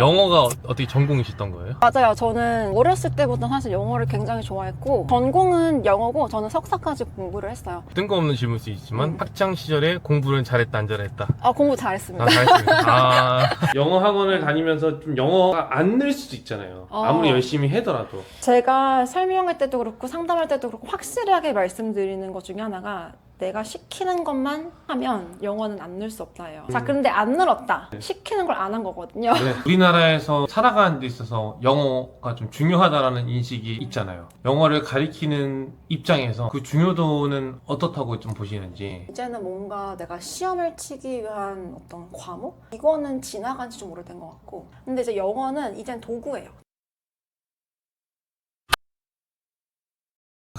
영어가 어- 어떻게 전공이셨던 거예요? 맞아요. 저는 어렸을 때부터 사실 영어를 굉장히 좋아했고 전공은 영어고 저는 석사까지 공부를 했어요. 뜬금없는 질문일 수 있지만 음. 학창 시절에 공부는 잘했다 안 잘했다? 아 공부 잘했습니다. 아, 잘했습니다. 아, 영어 학원을 다니면서 좀 영어가 안 늘 수도 있잖아요. 어. 아무리 열심히 해더라도. 제가 설명할 때도 그렇고 상담할 때도 그렇고 확실하게 말씀드리는 것 중에 하나가 내가 시키는 것만 하면 영어는 안 늘 수 없다예요. 자, 근데 안 늘었다. 시키는 걸 안 한 거거든요. 네. 우리나라에서 살아가는 데 있어서 영어가 좀 중요하다라는 인식이 있잖아요. 영어를 가리키는 입장에서 그 중요도는 어떻다고 좀 보시는지. 이제는 뭔가 내가 시험을 치기 위한 어떤 과목? 이거는 지나간 지 좀 오래된 것 같고. 근데 이제 영어는 이젠 도구예요.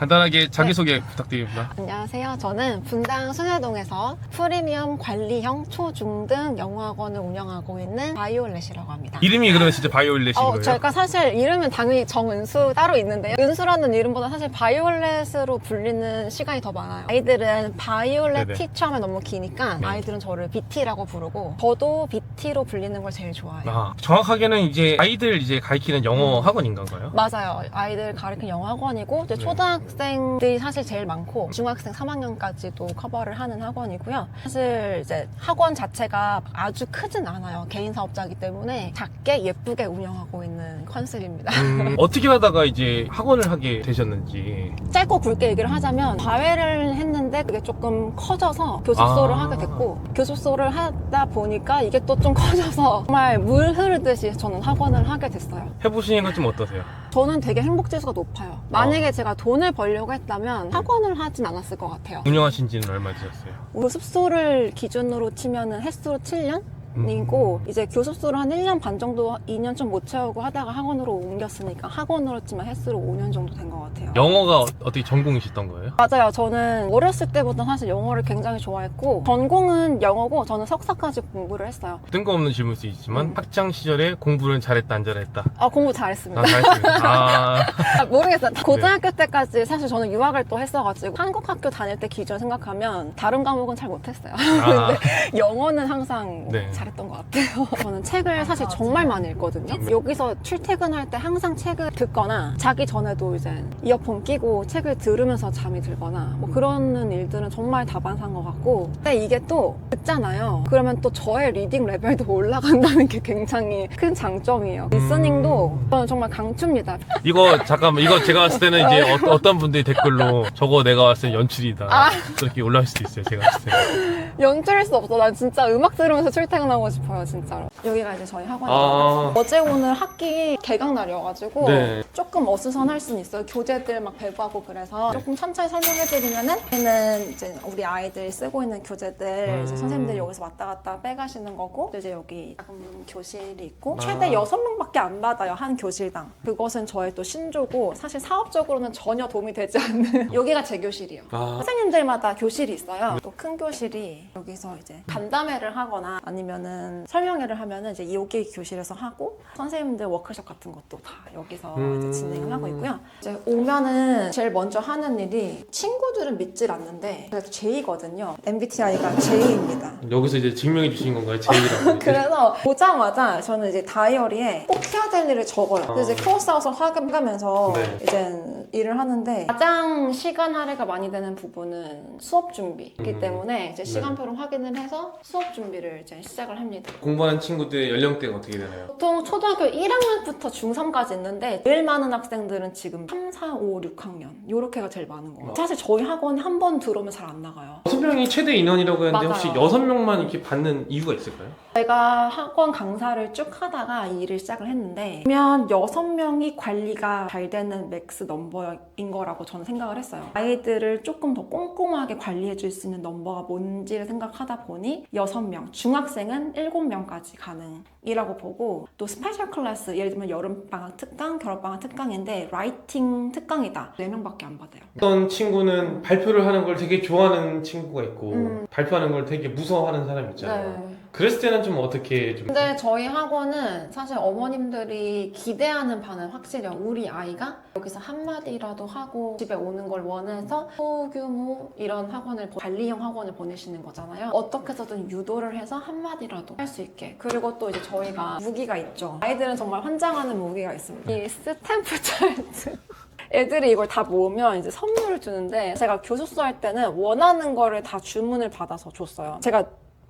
간단하게 자기소개 부탁드립니다. 안녕하세요. 저는 분당 순회동에서 프리미엄 관리형 초중등 영어학원을 운영하고 있는 바이올렛이라고 합니다. 이름이 그러면 진짜 바이올렛인 어, 거예요? 제가 사실 이름은 당연히 정은수 따로 있는데요. 은수라는 이름보다 사실 바이올렛으로 불리는 시간이 더 많아요. 아이들은 바이올렛 네네. 티처 하면 너무 기니까 네. 아이들은 저를 BT라고 부르고 저도 BT로 불리는 걸 제일 좋아해요. 아, 정확하게는 이제 아이들 이제 가리키는 영어 음. 학원인가요? 맞아요. 아이들 가르치는 영어 학원이고 이제 네. 초등학 생들이 사실 제일 많고 중학생 3학년까지도 커버를 하는 학원이고요. 사실 이제 학원 자체가 아주 크진 않아요. 개인 사업자이기 때문에 작게 예쁘게 운영하고 있는 컨셉입니다. 음, 어떻게 하다가 이제 학원을 하게 되셨는지. 짧고 굵게 얘기를 하자면 과외를 했는데 그게 조금 커져서 교습소를 아. 하게 됐고 교습소를 하다 보니까 이게 또 좀 커져서 정말 물 흐르듯이 저는 학원을 하게 됐어요. 해보시니까 좀 어떠세요? 저는 되게 행복지수가 높아요. 만약에 제가 돈을 벌려고 했다면 학원을 하진 않았을 것 같아요. 운영하신 지는 얼마 되셨어요? 교습소를 기준으로 치면은 횟수로 7년? 이고 이제 교습소를 한 1년 반 정도 2년 좀 못 채우고 하다가 학원으로 옮겼으니까 학원으로 치면 횟수로 5년 정도 된 것 같아요. 영어가 어- 어떻게 전공이셨던 거예요? 맞아요. 저는 어렸을 때부터 사실 영어를 굉장히 좋아했고 전공은 영어고 저는 석사까지 공부를 했어요. 뜬금없는 질문일 수 있지만 음. 학창 시절에 공부는 잘했다 안 잘했다? 아 공부 잘했습니다. 아, 잘했습니다. 아, 아, 모르겠어요. 고등학교 때까지 사실 저는 유학을 또 했어가지고 한국 학교 다닐 때 기준 생각하면 다른 과목은 잘 못했어요. 아, 영어는 항상 네. 잘했던 것 같아요. 저는 책을 사실 정말 많이 읽거든요. 네. 여기서 출퇴근할 때 항상 책을 듣거나 자기 전에도 이제 이어폰 끼고 책을 들으면서 잠이 들거나 뭐 그런 일들은 정말 다반사인 것 같고 근데 이게 또 듣잖아요. 그러면 또 저의 리딩 레벨도 올라간다는 게 굉장히 큰 장점이에요. 리스닝도 저는 정말 강추입니다. 이거 잠깐만 이거 제가 봤을 때는 이제 어, 떤 분들이 댓글로 저거 내가 봤을 때 연출이다 아. 그렇게 올라올 수도 있어요 제가 봤을 때 연출일 수 없어. 난 진짜 음악 들으면서 출퇴근 하고 싶어요, 진짜로. 여기가 이제 저희 학원이에요. 아. 어제 오늘 학기 개강 날이어가지고 네. 조금 어수선할 수는 있어요. 교재들 막 배부하고 그래서 조금 천천히 설명해드리면은 여기는 이제 우리 아이들이 쓰고 있는 교재들 음. 이제 선생님들이 여기서 왔다 갔다 빼가시는 거고 이제 여기 작은 교실이 있고 아. 최대 여섯 명밖에 안 받아요 한 교실당. 그것은 저의 또 신조고 사실 사업적으로는 전혀 도움이 되지 않는 여기가 제 교실이에요. 아, 선생님들마다 교실이 있어요. 또 큰 교실이 여기서 이제 간담회를 하거나 아니면 은 설명회를 하면은 이제 여기 교실에서 하고 선생님들 워크숍 같은 것도 다 여기서 음. 이제 진행을 하고 있고요. 이제 오면은 제일 먼저 하는 일이 친구들은 믿질 않는데 그래도 J거든요. MBTI가 J입니다. 여기서 이제 증명해 주신 건가요? 제이라고. 그래서 보자마자 저는 이제 다이어리에 꼭 해야 될 일을 적어요. 그래서 이제 크로스아웃을 확인하면서 네. 이제 일을 하는데 가장 시간 할애가 많이 되는 부분은 수업 준비이기 음. 때문에 이제 네. 시간표를 확인을 해서 수업 준비를 이제 시작을 합니다. 공부하는 친구들의 연령대가 어떻게 되나요? 보통 초등학교 1학년부터 중3까지 있는데 제일 많은 학생들은 지금 3, 4, 5, 6학년 이렇게가 제일 많은 거예요. 사실 저희 학원이 한 번 들어오면 잘 안 나가요. 여섯 명이 최대 인원이라고 했는데 맞아요. 혹시 여섯 명만 이렇게 받는 이유가 있을까요? 제가 학원 강사를 쭉 하다가 이 일을 시작을 했는데 그러면 여섯 명이 관리가 잘 되는 맥스 넘버인 거라고 저는 생각을 했어요. 아이들을 조금 더 꼼꼼하게 관리해 줄 수 있는 넘버가 뭔지를 생각하다 보니 여섯 명, 중학생은 일곱 명까지 가능이라고 보고 또 스페셜 클래스 예를 들면 여름방학 특강, 겨울방학 특강인데 라이팅 특강이다. 네 명밖에 안 받아요. 어떤 친구는 발표를 하는 걸 되게 좋아하는 친구가 있고 음. 발표하는 걸 되게 무서워하는 사람이 있잖아요. 네. 그랬을 때는 좀 어떻게 좀 근데 저희 학원은 사실 어머님들이 기대하는 바는 확실해요. 우리 아이가 여기서 한마디라도 하고 집에 오는 걸 원해서 소규모 이런 학원을 보- 관리형 학원을 보내시는 거잖아요. 어떻게 해서든 유도를 해서 한마디라도 할 수 있게. 그리고 또 이제 저희가 무기가 있죠. 아이들은 정말 환장하는 무기가 있습니다. 이 스탬프 차트. 애들이 이걸 다 모으면 이제 선물을 주는데 제가 교수수 할 때는 원하는 거를 다 주문을 받아서 줬어요. 제가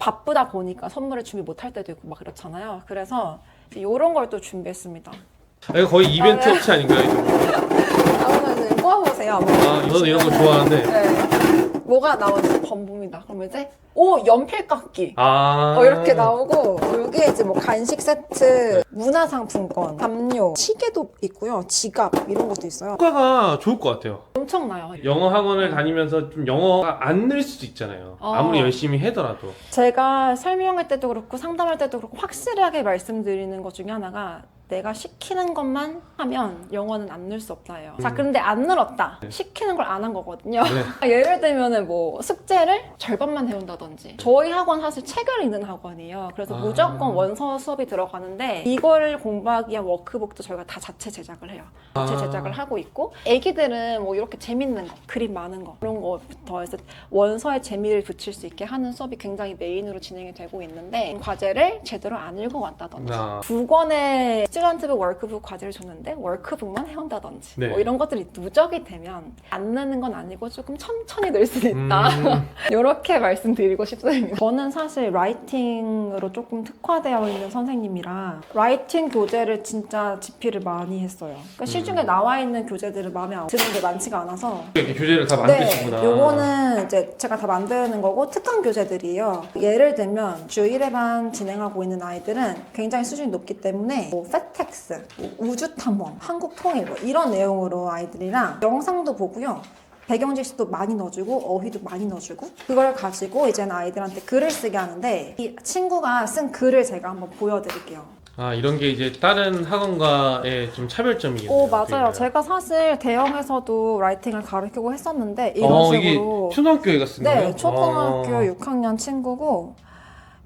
바쁘다 보니까 선물을 준비 못할 때도 있고 막 그렇잖아요. 그래서 이런 걸 또 준비했습니다. 아, 이거 거의 이벤트 아, 네. 업체 아닌가요? 그러면 뽑아보세요. 한번. 아, 저는 이런 거 좋아하는데 네. 뭐가 나오는지 범봅니다. 그러면 이제 오 연필 깎기. 아 어, 이렇게 나오고 여기에 이제 뭐 간식 세트, 문화상품권, 담요, 시계도 있고요, 지갑 이런 것도 있어요. 효과가 좋을 것 같아요. 엄청나요. 영어 학원을 다니면서 좀 영어가 안 늘 수도 있잖아요. 어. 아무리 열심히 해더라도. 제가 설명할 때도 그렇고 상담할 때도 그렇고 확실하게 말씀드리는 것 중에 하나가 내가 시키는 것만 하면 영어는 안 늘 수 없다예요. 자, 그런데 안 늘었다. 시키는 걸 안 한 거거든요. 네. 예를 들면은 뭐 숙제를 절반만 해온다든지. 저희 학원 사실 책을 읽는 학원이에요. 그래서 아. 무조건 원서 수업이 들어가는데 이거를 공부하기 위한 워크북도 저희가 다 자체 제작을 해요. 자체 아. 제작을 하고 있고 애기들은 뭐 이렇게 재밌는 거, 그림 많은 거 그런 거부터 해서 원서에 재미를 붙일 수 있게 하는 수업이 굉장히 메인으로 진행이 되고 있는데 과제를 제대로 안 읽어왔다든지 아. 두 권의 스튜던트북 워크북 과제를 줬는데 워크북만 해온다든지 네. 뭐 이런 것들이 누적이 되면 안 느는 건 아니고 조금 천천히 늘 수도 있다 음. 이렇게 말씀드리고 싶습니다. 저는 사실 라이팅으로 조금 특화되어 있는 선생님이라 라이팅 교재를 진짜 집필을 많이 했어요. 그러니까 시중에 나와 있는 교재들을 마음에 안 드는 게 많지가 않아서 이렇게 교재를 다 만드시구나. 네, 요거는 이제 제가 다 만드는 거고 특강 교재들이에요. 예를 들면 주 1회 반 진행하고 있는 아이들은 굉장히 수준이 높기 때문에 뭐페 텍스, 뭐 우주 탐험, 한국 통일 뭐 이런 내용으로 아이들이랑 영상도 보고요. 배경 지식도 많이 넣어주고 어휘도 많이 넣어주고 그걸 가지고 이제는 아이들한테 글을 쓰게 하는데 이 친구가 쓴 글을 제가 한번 보여드릴게요. 아 이런 게 이제 다른 학원과의 좀 차별점이겠네요. 오 맞아요. 제가 사실 대형에서도 라이팅을 가르치고 했었는데 이런 어, 이게 식으로 초등학교 애가 쓴 거예요? 네, 초등학교 어. 6학년 친구고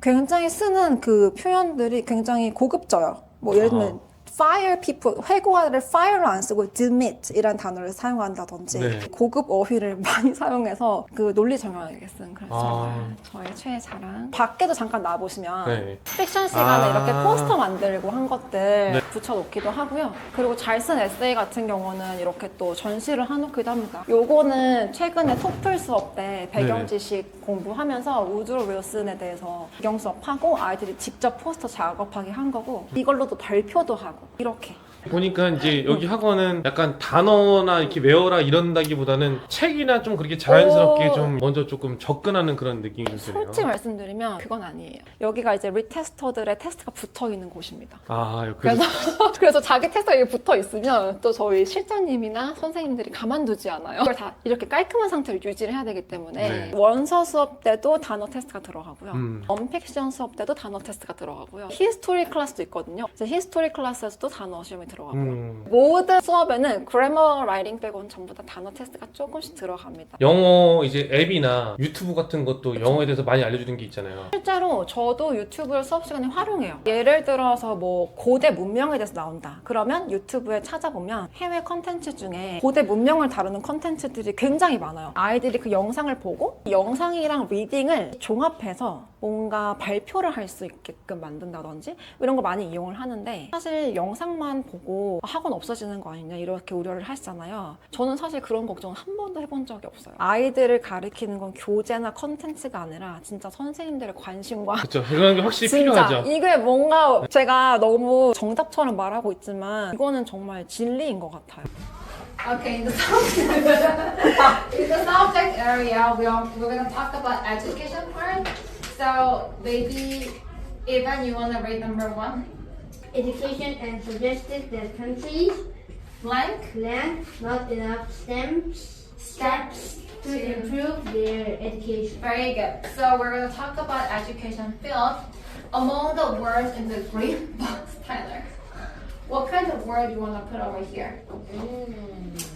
굉장히 쓰는 그 표현들이 굉장히 고급져요. 뭐 예를 들면 아. Fire people 회고화를 fire로 안 쓰고 demit 이란 단어를 사용한다든지 네. 고급 어휘를 많이 사용해서 그 논리 정연하게 쓴 그래서 아. 저의 최애 자랑. 밖에도 잠깐 나 보시면 네. 픽션 시간에 아. 이렇게 포스터 만들고 한 것들 네. 붙여놓기도 하고요. 그리고 잘 쓴 에세이 같은 경우는 이렇게 또 전시를 해놓기도 합니다. 요거는 최근에 토플 수업 때 배경 네네. 지식 공부하면서 우드로 윌슨에 대해서 배경 수업하고 아이들이 직접 포스터 작업하게 한 거고 이걸로도 발표도 하고 이렇게 보니까 이제 여기 학원은 약간 단어나 이렇게 외워라 이런다기보다는 책이나 좀 그렇게 자연스럽게 오. 좀 먼저 조금 접근하는 그런 느낌이 좀 드네요. 솔직히 말씀드리면 그건 아니에요. 여기가 이제 리테스터들의 테스트가 붙어 있는 곳입니다. 아 그래서 그래서 그래서 자기 테스트가 이렇게 붙어 있으면 또 저희 실장님이나 선생님들이 가만두지 않아요. 이걸 다 이렇게 깔끔한 상태로 유지를 해야 되기 때문에 네. 원서 수업 때도 단어 테스트가 들어가고요. 음. 언픽션 수업 때도 단어 테스트가 들어가고요. 히스토리 클래스도 있거든요. 이제 히스토리 클래스에서도 단어 시험이 들어가고요. 음, 모든 수업에는 그래머 라이팅 빼고는 전부 다 단어 테스트가 조금씩 들어갑니다. 영어 이제 앱이나 유튜브 같은 것도 영어에 대해서 많이 알려주는 게 있잖아요. 실제로 저도 유튜브를 수업 시간에 활용해요. 예를 들어서 뭐 고대 문명에 대해서 나온다. 그러면 유튜브에 찾아보면 해외 컨텐츠 중에 고대 문명을 다루는 컨텐츠들이 굉장히 많아요. 아이들이 그 영상을 보고 영상이랑 리딩을 종합해서 뭔가 발표를 할 수 있게끔 만든다든지 이런 거 많이 이용을 하는데 사실 영상만 보고 학원 없어지는 거 아니냐 이렇게 우려를 하시잖아요. 저는 사실 그런 걱정은 한 번도 해본 적이 없어요. 아이들을 가르치는 건 교재나 컨텐츠가 아니라 진짜 선생님들의 관심과 그렇죠. 그런 게 확실히 진짜 필요하죠. 이게 뭔가 제가 너무 정답처럼 말하고 있지만 이거는 정말 진리인 것 같아요. Okay, in the subject, in the subject area, we are, we're gonna talk about education part. So maybe, Evan, you wanna rate number one? Education and suggested that countries Blank? lack not enough STEM steps to improve their education. Very good. So we're gonna talk about education field. Among the words in the green box, Tyler, what kind of word you wanna put over here? Mm.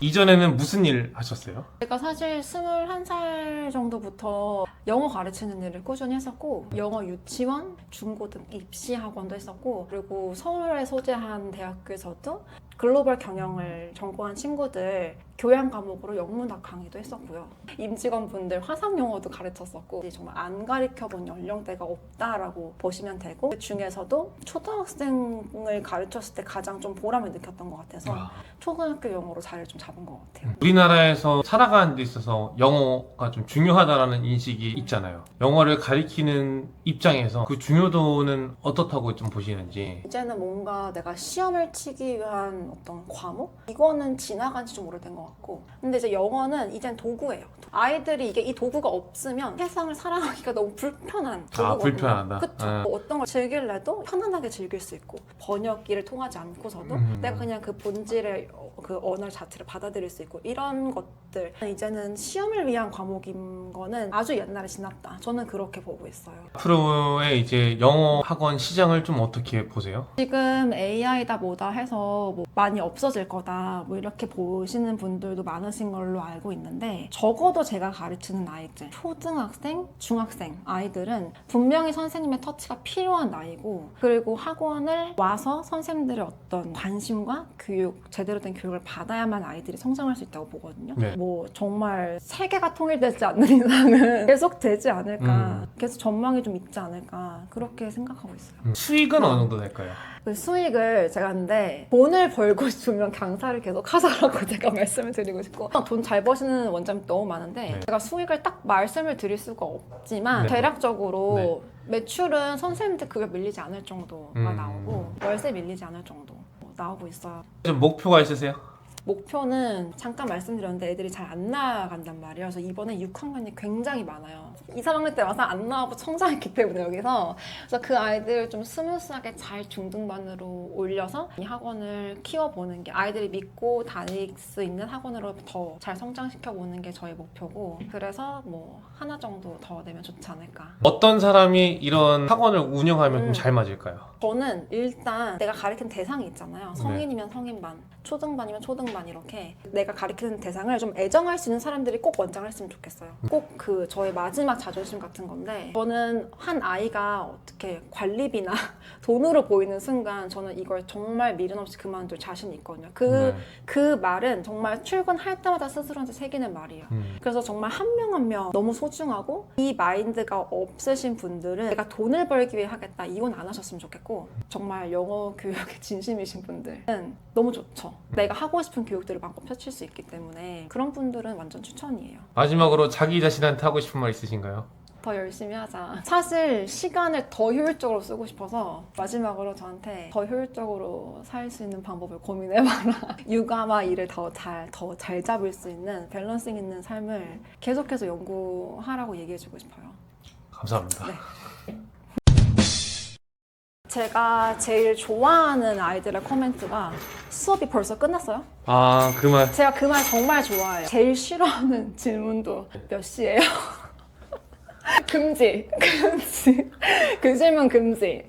이전에는 무슨 일 하셨어요? 제가 사실 21살 정도부터 영어 가르치는 일을 꾸준히 했었고 영어 유치원, 중고등 입시 학원도 했었고 그리고 서울에 소재한 대학교에서도 글로벌 경영을 전공한 친구들 교양 과목으로 영문학 강의도 했었고요. 임직원분들 화상 영어도 가르쳤었고 정말 안 가르쳐 본 연령대가 없다라고 보시면 되고 그 중에서도 초등학생을 가르쳤을 때 가장 좀 보람을 느꼈던 것 같아서 아. 초등학교 영어로 자리를 좀 잡은 것 같아요. 우리나라에서 살아가는 데 있어서 영어가 좀 중요하다라는 인식이 있잖아요. 영어를 가리키는 입장에서 그 중요도는 어떻다고 좀 보시는지. 이제는 뭔가 내가 시험을 치기 위한 어떤 과목? 이거는 지나간 지 좀 오래된 것 같고. 근데 이제 영어는 이젠 도구예요. 아이들이 이게 이 도구가 없으면 세상을 살아가기가 너무 불편한 도구거든요. 아, 불편하다. 그쵸. 아. 어떤 걸 즐길래도 편안하게 즐길 수 있고 번역기를 통하지 않고서도 음. 내가 그냥 그 본질의 어, 그 언어 자체를 받아들일 수 있고 이런 것들 이제는 시험을 위한 과목인 거는 아주 옛날에 지났다. 저는 그렇게 보고 있어요. 앞으로의 이제 영어 학원 시장을 좀 어떻게 보세요? 지금 AI다 뭐다 해서 뭐 많이 없어질 거다 뭐 이렇게 보시는 분들도 많으신 걸로 알고 있는데 적어도 제가 가르치는 아이들 초등학생, 중학생 아이들은 분명히 선생님의 터치가 필요한 나이고 그리고 학원을 와서 선생님들의 어떤 관심과 교육 제대로 된 교육을 받아야만 아이들이 성장할 수 있다고 보거든요. 네. 뭐 정말 세계가 통일되지 않는 이상은 계속 되지 않을까 음. 계속 전망이 좀 있지 않을까 그렇게 생각하고 있어요. 음, 수익은 어느 정도 될까요? 그 수익을 제가 하는데 돈을 벌고 싶으면 강사를 계속 하자라고 제가 말씀을 드리고 싶고 돈 잘 버시는 원장님 너무 많은데 네. 제가 수익을 딱 말씀을 드릴 수가 없지만 네. 대략적으로 매출은 선생님들 급여 밀리지 않을 정도가 음. 나오고 월세 밀리지 않을 정도 나오고 있어요. 좀 목표가 있으세요? 목표는 잠깐 말씀드렸는데 애들이 잘 안 나간단 말이에요. 그래서 이번에 6학년이 굉장히 많아요. 2, 3학년 때 와서 안 나오고 성장했기 때문에 여기서 그래서 그 아이들 좀 스무스하게 잘 중등반으로 올려서 이 학원을 키워보는 게 아이들이 믿고 다닐 수 있는 학원으로 더 잘 성장시켜 보는 게 저희 목표고 그래서 뭐 하나 정도 더 내면 좋지 않을까. 어떤 사람이 이런 학원을 운영하면 좀 음. 잘 맞을까요? 저는 일단 내가 가르치는 대상이 있잖아요. 네. 성인이면 성인반, 초등반이면 초등반 이렇게 내가 가르치는 대상을 좀 애정할 수 있는 사람들이 꼭 원장을 했으면 좋겠어요. 꼭 그 저의 마지막 자존심 같은 건데 저는 한 아이가 어떻게 관리비나 돈으로 보이는 순간 저는 이걸 정말 미련 없이 그만둘 자신이 있거든요. 그, 네. 그 말은 정말 출근할 때마다 스스로한테 새기는 말이에요. 음. 그래서 정말 한 명 한 명 너무 소중하고 이 마인드가 없으신 분들은 내가 돈을 벌기 위해 하겠다 이건 안 하셨으면 좋겠고 정말 영어 교육에 진심이신 분들은 너무 좋죠. 내가 하고 싶은 교육들을 마음껏 펼칠 수 있기 때문에 그런 분들은 완전 추천이에요. 마지막으로 자기 자신한테 하고 싶은 말 있으신가요? 더 열심히 하자. 사실 시간을 더 효율적으로 쓰고 싶어서 마지막으로 저한테 더 효율적으로 살 수 있는 방법을 고민해봐라. 육아와 일을 더 잘, 더 잘 잡을 수 있는 밸런싱 있는 삶을 계속해서 연구하라고 얘기해주고 싶어요. 감사합니다. 네. 제가 제일 좋아하는 아이들의 코멘트가 수업이 벌써 끝났어요? 아, 그 말. 제가 그 말 정말 좋아해요. 제일 싫어하는 질문도 몇 시예요? 금지, 금지. 그 질문 금지.